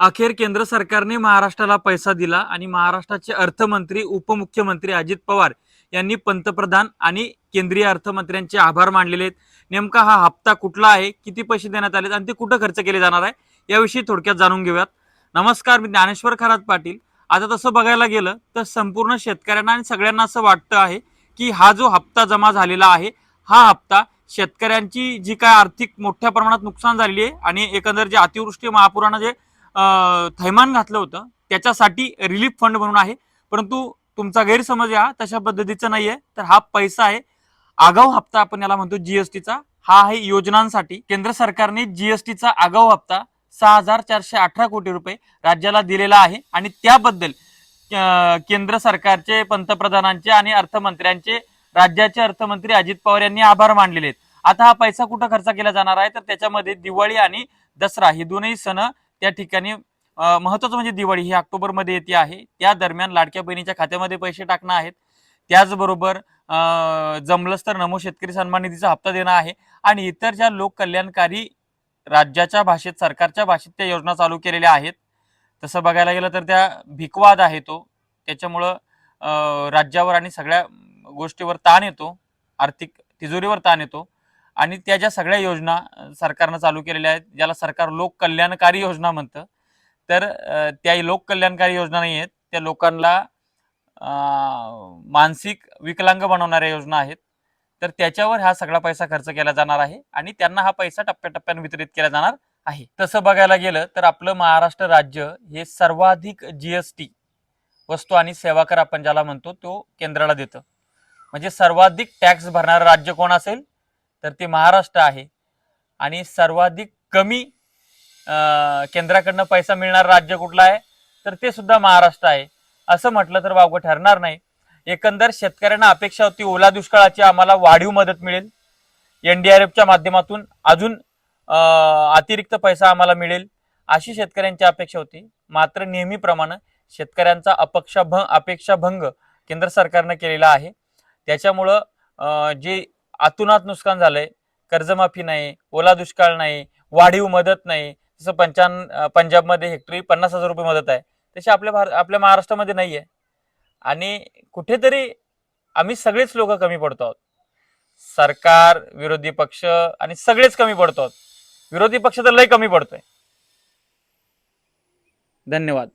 अखेर केंद्र सरकारने महाराष्ट्राला पैसा दिला आणि महाराष्ट्राचे अर्थमंत्री उपमुख्यमंत्री अजित पवार यांनी पंतप्रधान आणि केंद्रीय अर्थमंत्र्यांचे आभार मानलेले आहेत. नेमका हा हप्ता कुठला आहे? किती पैसे देण्यात आले आणि ते कुठं खर्च केले जाणार आहे? याविषयी थोडक्यात जाणून घेऊयात. नमस्कार मी ज्ञानेश्वर खरात पाटील. आता तसं बघायला गेलं तर संपूर्ण शेतकऱ्यांना आणि सगळ्यांना असं वाटतं आहे की हा जो हप्ता जमा झालेला आहे हा हप्ता शेतकऱ्यांची जी काय आर्थिक मोठ्या प्रमाणात नुकसान झालेली आहे आणि एकंदर जे अतिवृष्टी महापुरानं जे थैमान घातलं होतं. त्याच्यासाठी रिलीफ फंड म्हणून आहे. परंतु तुमचा गैरसमज हा तशा पद्धतीचा नाहीये. तर हा पैसा आहे. आगाऊ हप्ता आपण याला म्हणतो जीएसटीचा हा आहे योजनांसाठी. केंद्र सरकारने जीएसटीचा आगाऊ हप्ता सहा हजार चारशे अठरा कोटी रुपये राज्याला दिलेला आहे. आणि त्याबद्दल केंद्र सरकारचे पंतप्रधानांचे आणि अर्थमंत्र्यांचे राज्याचे अर्थमंत्री अजित पवार यांनी आभार मानलेले आहेत. आता हा पैसा कुठं खर्च केला जाणार आहे? तर त्याच्यामध्ये दिवाळी आणि दसरा हे दोनही सण त्या ठिकाणी महत्वाचं म्हणजे दिवाळी ही ऑक्टोबरमध्ये येते आहे. त्या दरम्यान लाडक्या बहिणीच्या खात्यामध्ये पैसे टाकणं आहेत. त्याचबरोबर जमलंच तर नमो शेतकरी सन्मान निधीचा हप्ता देणं आहे आणि इतर ज्या लोककल्याणकारी राज्याच्या भाषेत सरकारच्या भाषेत त्या योजना चालू केलेल्या आहेत. तसं बघायला गेलं तर त्या भिकवाद आहे तो. त्याच्यामुळं राज्यावर आणि सगळ्या गोष्टीवर ताण येतो. आर्थिक तिजोरीवर ताण येतो. आणि त्या ज्या सगळ्या योजना सरकारनं चालू केलेल्या आहेत ज्याला सरकार लोककल्याणकारी योजना म्हणतं तर त्या लोककल्याणकारी योजना नाही आहेत. त्या लोकांना मानसिक विकलांग बनवणाऱ्या योजना आहेत. तर त्याच्यावर हा सगळा पैसा खर्च केला जाणार आहे आणि त्यांना हा पैसा टप्प्याटप्प्याने वितरित केला जाणार आहे. तसं बघायला गेलं तर आपलं महाराष्ट्र राज्य हे सर्वाधिक जीएसटी वस्तू आणि सेवा कर आपण ज्याला म्हणतो तो केंद्राला देतं. म्हणजे सर्वाधिक टॅक्स भरणारं राज्य कोण असेल? तर ते महाराष्ट्र आहे. आणि सर्वाधिक कमी केंद्राकडनं पैसा मिळणारं राज्य कुठलं आहे तर ते सुद्धा महाराष्ट्र आहे. असं म्हटलं तर वावगं ठरणार नाही. एकंदर शेतकऱ्यांना अपेक्षा होती ओला दुष्काळाची आम्हाला वाढीव मदत मिळेल. एनडीआरएफच्या माध्यमातून अजून अतिरिक्त पैसा आम्हाला मिळेल अशी शेतकऱ्यांची अपेक्षा होती. मात्र नेहमीप्रमाणे शेतकऱ्यांचा अपक्षाभंग अपेक्षाभंग केंद्र सरकारनं केलेला आहे. त्याच्यामुळं जे आतुनात नुकसान झालंय. कर्जमाफी नाही ओला दुष्काळ नाही वाढीव मदत नाही. जसं पंचान पंजाबमध्ये हेक्टरी पन्नास हजार रुपये मदत आहे. तशी आपल्या भार आपल्या महाराष्ट्रामध्ये नाही आहे आणि कुठेतरी आम्ही सगळेच लोक कमी पडतो आहोत. सरकार विरोधी पक्ष आणि सगळेच कमी पडतो आहोत. विरोधी पक्ष तर लय कमी पडतोय. धन्यवाद.